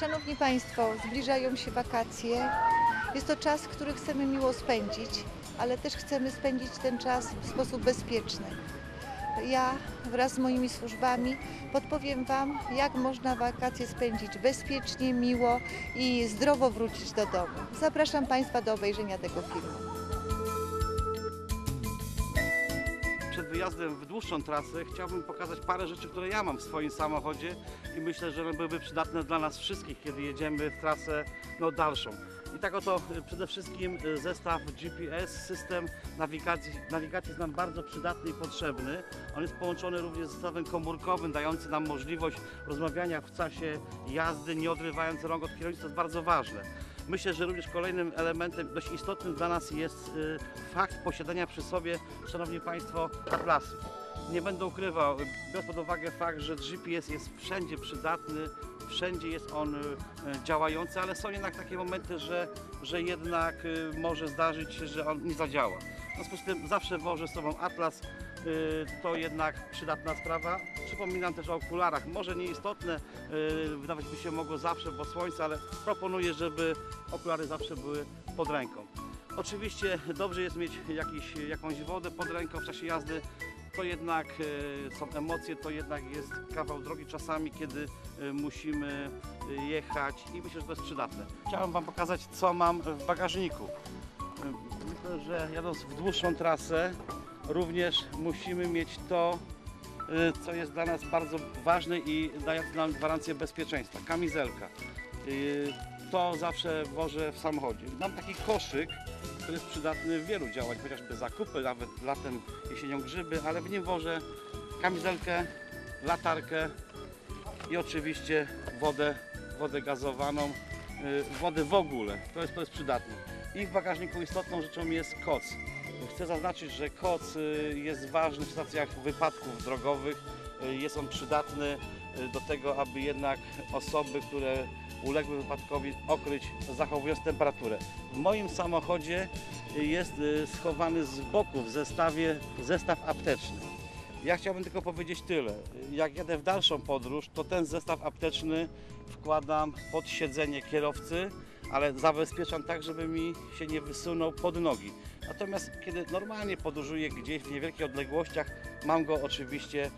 Szanowni Państwo, zbliżają się wakacje. Jest to czas, który chcemy miło spędzić, ale też chcemy spędzić ten czas w sposób bezpieczny. Ja wraz z moimi służbami podpowiem Wam, jak można wakacje spędzić bezpiecznie, miło i zdrowo wrócić do domu. Zapraszam Państwa do obejrzenia tego filmu. Wyjazdem w dłuższą trasę chciałbym pokazać parę rzeczy, które ja mam w swoim samochodzie i myślę, że one byłyby przydatne dla nas wszystkich, kiedy jedziemy w trasę no, dalszą. I tak oto y, przede wszystkim y, zestaw GPS, system nawigacji, nawigacji jest nam bardzo przydatny i potrzebny. On jest połączony również z zestawem komórkowym, dający nam możliwość rozmawiania w czasie jazdy, nie odrywając rąk od kierownicy, to jest bardzo ważne. Myślę, że również kolejnym elementem dość istotnym dla nas jest y, fakt posiadania przy sobie, Szanowni Państwo, atlasu. Nie będę ukrywał, biorąc pod uwagę fakt, że GPS jest wszędzie przydatny, wszędzie jest on y, działający, ale są jednak takie momenty, że, że jednak y, może zdarzyć się, że on nie zadziała. W związku z tym zawsze wożę z sobą atlas, to jednak przydatna sprawa. Przypominam też o okularach, może nieistotne, y, wydawać by się mogło zawsze, bo słońce, ale proponuję, żeby okulary zawsze były pod ręką. Oczywiście dobrze jest mieć jakiś, jakąś wodę pod ręką w czasie jazdy, to jednak e, są emocje, to jednak jest kawał drogi czasami, kiedy e, musimy jechać i myślę, że to jest przydatne. Chciałem Wam pokazać, co mam w bagażniku. Myślę, że jadąc w dłuższą trasę, również musimy mieć to, e, co jest dla nas bardzo ważne i daje nam gwarancję bezpieczeństwa. Kamizelka. E, To zawsze wożę w samochodzie. Mam taki koszyk, który jest przydatny w wielu działań, chociażby zakupy, nawet latem, jesienią grzyby, ale w nim wożę kamizelkę, latarkę i oczywiście wodę, wodę gazowaną, y, wodę w ogóle, to jest, to jest przydatne. I w bagażniku istotną rzeczą jest koc. Chcę zaznaczyć, że koc y, jest ważny w stacjach wypadków drogowych, y, jest on przydatny y, do tego, aby jednak osoby, które uległy wypadkowi okryć, zachowując temperaturę. W moim samochodzie jest schowany z boku w zestawie zestaw apteczny. Ja chciałbym tylko powiedzieć tyle. Jak jadę w dalszą podróż, to ten zestaw apteczny wkładam pod siedzenie kierowcy, ale zabezpieczam tak, żeby mi się nie wysunął pod nogi. Natomiast kiedy normalnie podróżuję gdzieś w niewielkich odległościach, mam go oczywiście y,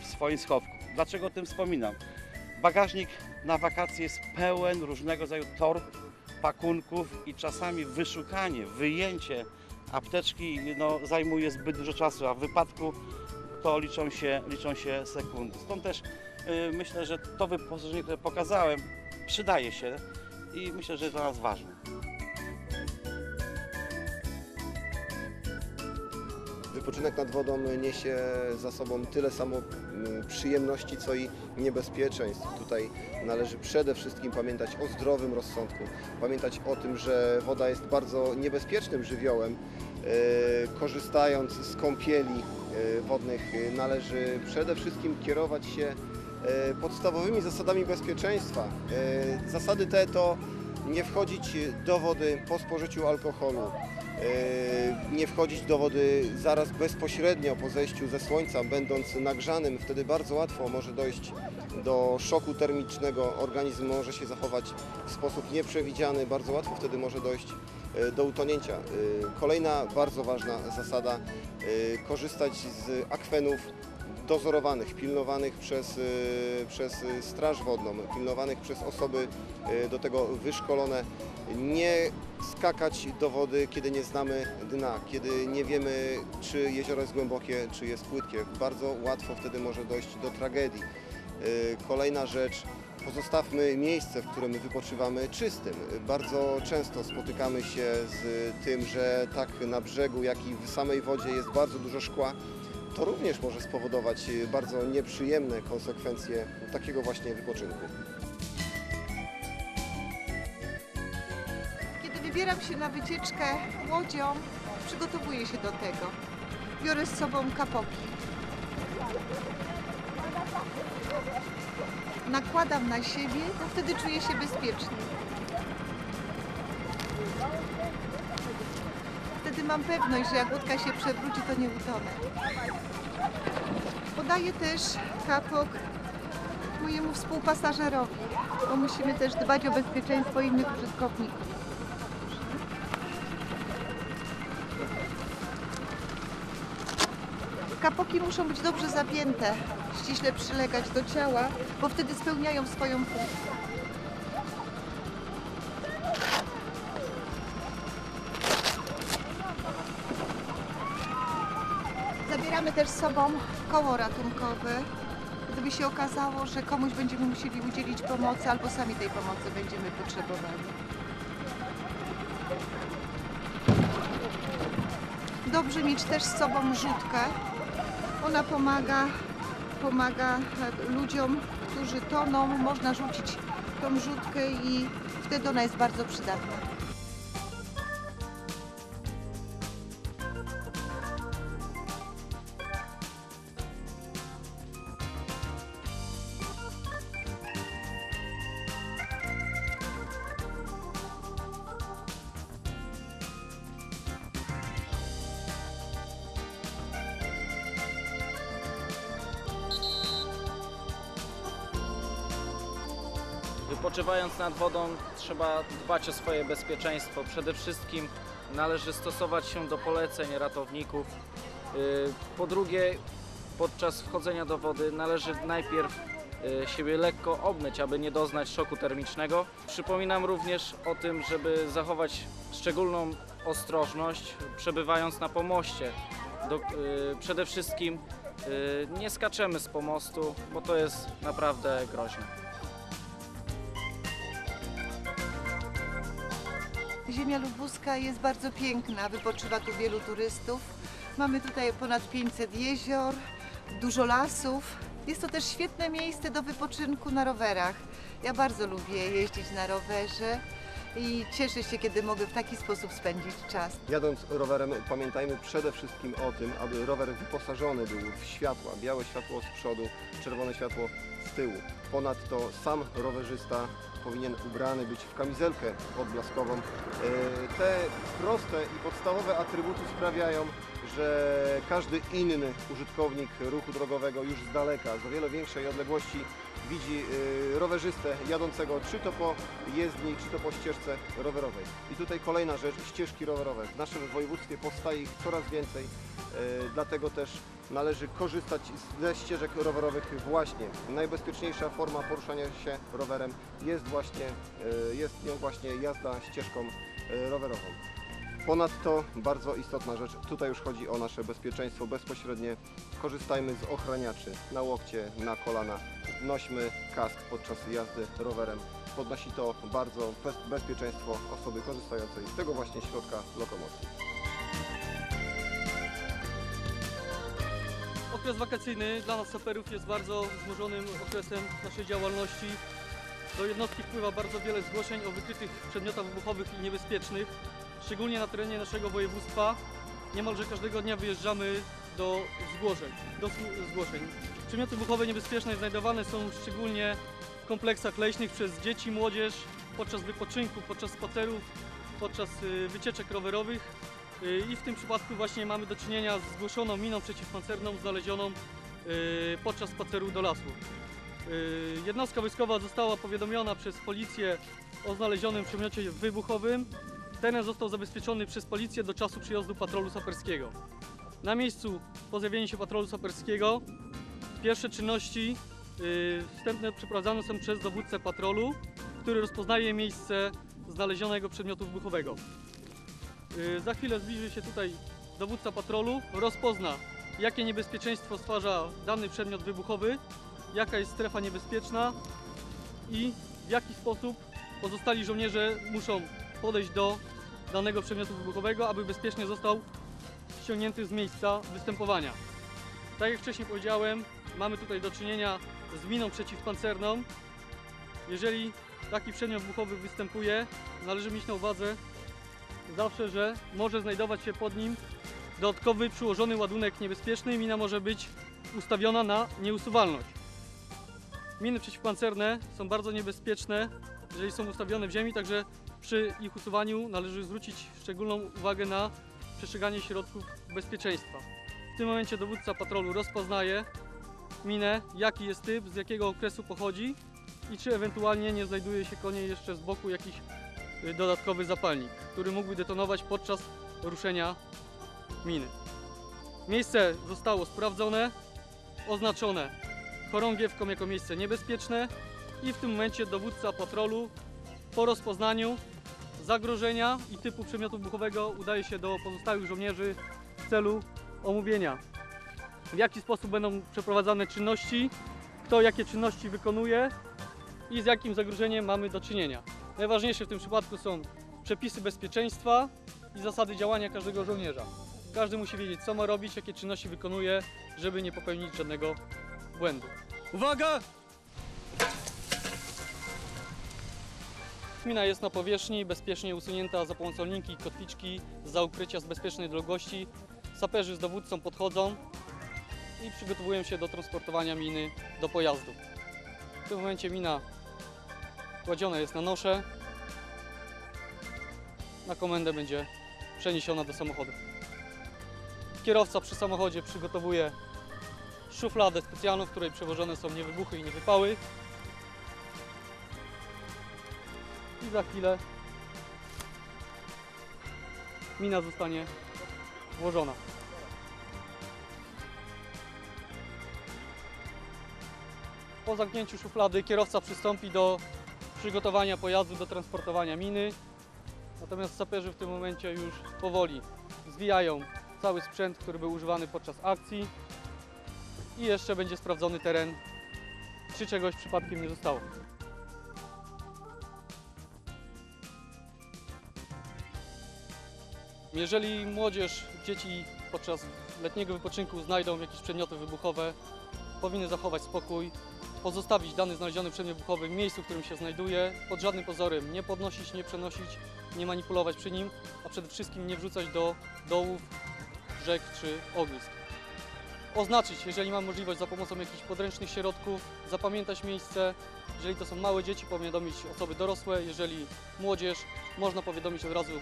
w swoim schowku. Dlaczego o tym wspominam? Bagażnik na wakacje jest pełen różnego rodzaju torb, pakunków i czasami wyszukanie, wyjęcie apteczki no, zajmuje zbyt dużo czasu, a w wypadku to liczą się, liczą się sekundy. Stąd też y, myślę, że to wyposażenie, które pokazałem, przydaje się i myślę, że jest dla nas ważne. Wypoczynek nad wodą niesie za sobą tyle samo mm, przyjemności, co i niebezpieczeństw. Tutaj należy przede wszystkim pamiętać o zdrowym rozsądku, pamiętać o tym, że woda jest bardzo niebezpiecznym żywiołem. E, Korzystając z kąpieli e, wodnych e, należy przede wszystkim kierować się podstawowymi zasadami bezpieczeństwa. E, Zasady te to nie wchodzić do wody po spożyciu alkoholu, e, nie wchodzić do wody zaraz bezpośrednio po zejściu ze słońca, będąc nagrzanym, wtedy bardzo łatwo może dojść do szoku termicznego, organizm może się zachować w sposób nieprzewidziany, bardzo łatwo wtedy może dojść e, do utonięcia. E, Kolejna bardzo ważna zasada, e, korzystać z akwenów dozorowanych, pilnowanych przez, y, przez Straż Wodną, pilnowanych przez osoby y, do tego wyszkolone. Nie skakać do wody, kiedy nie znamy dna, kiedy nie wiemy, czy jezioro jest głębokie, czy jest płytkie. Bardzo łatwo wtedy może dojść do tragedii. Y, Kolejna rzecz, pozostawmy miejsce, w którym wypoczywamy czystym. Bardzo często spotykamy się z tym, że tak na brzegu, jak i w samej wodzie jest bardzo dużo szkła. To również może spowodować y, bardzo nieprzyjemne konsekwencje takiego właśnie wypoczynku. Kiedy wybieram się na wycieczkę łodzią, przygotowuję się do tego. Biorę z sobą kapoki. Nakładam na siebie, bo wtedy czuję się bezpiecznie. Wtedy mam pewność, że jak łódka się przewróci, to nie utonę. Podaję też kapok mojemu współpasażerowi, bo musimy też dbać o bezpieczeństwo innych użytkowników. Kapoki muszą być dobrze zapięte, ściśle przylegać do ciała, bo wtedy spełniają swoją funkcję. Zabieramy też z sobą koło ratunkowe. Gdyby się okazało, że komuś będziemy musieli udzielić pomocy albo sami tej pomocy będziemy potrzebowali. Dobrze mieć też z sobą rzutkę. Ona pomaga, pomaga e, ludziom, którzy toną. Można rzucić tą rzutkę i wtedy ona jest bardzo przydatna. Wypoczywając nad wodą trzeba dbać o swoje bezpieczeństwo. Przede wszystkim należy stosować się do poleceń ratowników. Yy, Po drugie, podczas wchodzenia do wody należy najpierw yy, siebie lekko obmyć, aby nie doznać szoku termicznego. Przypominam również o tym, żeby zachować szczególną ostrożność przebywając na pomoście. Do, yy, przede wszystkim yy, nie skaczemy z pomostu, bo to jest naprawdę groźne. Ziemia lubuska jest bardzo piękna, wypoczywa tu wielu turystów. Mamy tutaj ponad 500 jezior, dużo lasów. Jest to też świetne miejsce do wypoczynku na rowerach. Ja bardzo lubię jeździć na rowerze i cieszę się, kiedy mogę w taki sposób spędzić czas. Jadąc rowerem pamiętajmy przede wszystkim o tym, aby rower wyposażony był w światła, białe światło z przodu, czerwone światło z tyłu. Ponadto sam rowerzysta powinien ubrany być w kamizelkę odblaskową. E, Te proste i podstawowe atrybuty sprawiają, że każdy inny użytkownik ruchu drogowego już z daleka, z o wiele większej odległości widzi e, rowerzystę jadącego czy to po jezdni, czy to po ścieżce rowerowej. I tutaj kolejna rzecz, ścieżki rowerowe. W naszym województwie powstaje ich coraz więcej, dlatego też należy korzystać ze ścieżek rowerowych właśnie. Najbezpieczniejsza forma poruszania się rowerem jest właśnie, e, jest nią właśnie jazda ścieżką e, rowerową. Ponadto bardzo istotna rzecz, tutaj już chodzi o nasze bezpieczeństwo bezpośrednie. Korzystajmy z ochraniaczy na łokcie, na kolana. Nośmy kask podczas jazdy rowerem. Podnosi to bardzo bez- bezpieczeństwo osoby korzystającej z tego właśnie środka lokomocji. Okres wakacyjny dla nas saperów jest bardzo wzmożonym okresem naszej działalności. Do jednostki wpływa bardzo wiele zgłoszeń o wykrytych przedmiotach wybuchowych i niebezpiecznych. Szczególnie na terenie naszego województwa niemalże każdego dnia wyjeżdżamy do zgłoszeń. Do zg- zgłoszeń. Przedmioty wybuchowe niebezpieczne znajdowane są szczególnie w kompleksach leśnych przez dzieci, młodzież, podczas wypoczynku, podczas spacerów, podczas y, wycieczek rowerowych. I w tym przypadku właśnie mamy do czynienia z zgłoszoną miną przeciwpancerną znalezioną y, podczas spaceru do lasu. Y, Jednostka wojskowa została powiadomiona przez policję o znalezionym przedmiocie wybuchowym. Teren został zabezpieczony przez policję do czasu przyjazdu patrolu saperskiego. Na miejscu po zjawieniu się patrolu saperskiego pierwsze czynności y, wstępne przeprowadzane są przez dowódcę patrolu, który rozpoznaje miejsce znalezionego przedmiotu wybuchowego. Y, Za chwilę zbliży się tutaj dowódca patrolu, rozpozna jakie niebezpieczeństwo stwarza dany przedmiot wybuchowy, jaka jest strefa niebezpieczna i w jaki sposób pozostali żołnierze muszą podejść do danego przedmiotu wybuchowego, aby bezpiecznie został ściągnięty z miejsca występowania. Tak jak wcześniej powiedziałem, mamy tutaj do czynienia z miną przeciwpancerną. Jeżeli taki przedmiot wybuchowy występuje, należy mieć na uwadze, zawsze, że może znajdować się pod nim dodatkowy przyłożony ładunek niebezpieczny i mina może być ustawiona na nieusuwalność. Miny przeciwpancerne są bardzo niebezpieczne, jeżeli są ustawione w ziemi, także przy ich usuwaniu należy zwrócić szczególną uwagę na przestrzeganie środków bezpieczeństwa. W tym momencie dowódca patrolu rozpoznaje minę, jaki jest typ, z jakiego okresu pochodzi i czy ewentualnie nie znajduje się konie jeszcze z boku jakiś y, dodatkowy zapalnik, który mógłby detonować podczas ruszenia miny. Miejsce zostało sprawdzone, oznaczone chorągiewką jako miejsce niebezpieczne i w tym momencie dowódca patrolu po rozpoznaniu zagrożenia i typu przedmiotu wybuchowego udaje się do pozostałych żołnierzy w celu omówienia w jaki sposób będą przeprowadzane czynności, kto jakie czynności wykonuje i z jakim zagrożeniem mamy do czynienia. Najważniejsze w tym przypadku są przepisy bezpieczeństwa i zasady działania każdego żołnierza. Każdy musi wiedzieć, co ma robić, jakie czynności wykonuje, żeby nie popełnić żadnego błędu. Uwaga! Mina jest na powierzchni, bezpiecznie usunięta za pomocą linki i kotwiczki za ukrycia z bezpiecznej odległości. Saperzy z dowódcą podchodzą i przygotowują się do transportowania miny do pojazdu. W tym momencie mina kładziona jest na nosze. Na komendę będzie przeniesiona do samochodu. Kierowca przy samochodzie przygotowuje szufladę specjalną, w której przewożone są niewybuchy i niewypały. I za chwilę mina zostanie włożona. Po zamknięciu szuflady kierowca przystąpi do przygotowania pojazdu do transportowania miny. Natomiast saperzy w tym momencie już powoli zwijają cały sprzęt, który był używany podczas akcji i jeszcze będzie sprawdzony teren, czy czegoś przypadkiem nie zostało. Jeżeli młodzież, dzieci podczas letniego wypoczynku znajdą jakieś przedmioty wybuchowe, powinny zachować spokój, pozostawić dany znaleziony przedmiot wybuchowy w miejscu, w którym się znajduje, pod żadnym pozorem nie podnosić, nie przenosić, nie manipulować przy nim, a przede wszystkim nie wrzucać do dołów, rzek czy ognisk. Oznaczyć, jeżeli mam możliwość, za pomocą jakichś podręcznych środków, zapamiętać miejsce. Jeżeli to są małe dzieci, powiadomić osoby dorosłe. Jeżeli młodzież, można powiadomić od razu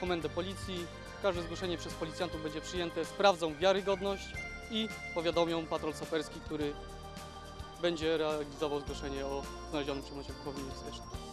komendę policji. Każde zgłoszenie przez policjantów będzie przyjęte, sprawdzą wiarygodność i powiadomią patrol saperski, który będzie realizował zgłoszenie o znalezionym przedmiocie wybuchowym niebezpiecznym.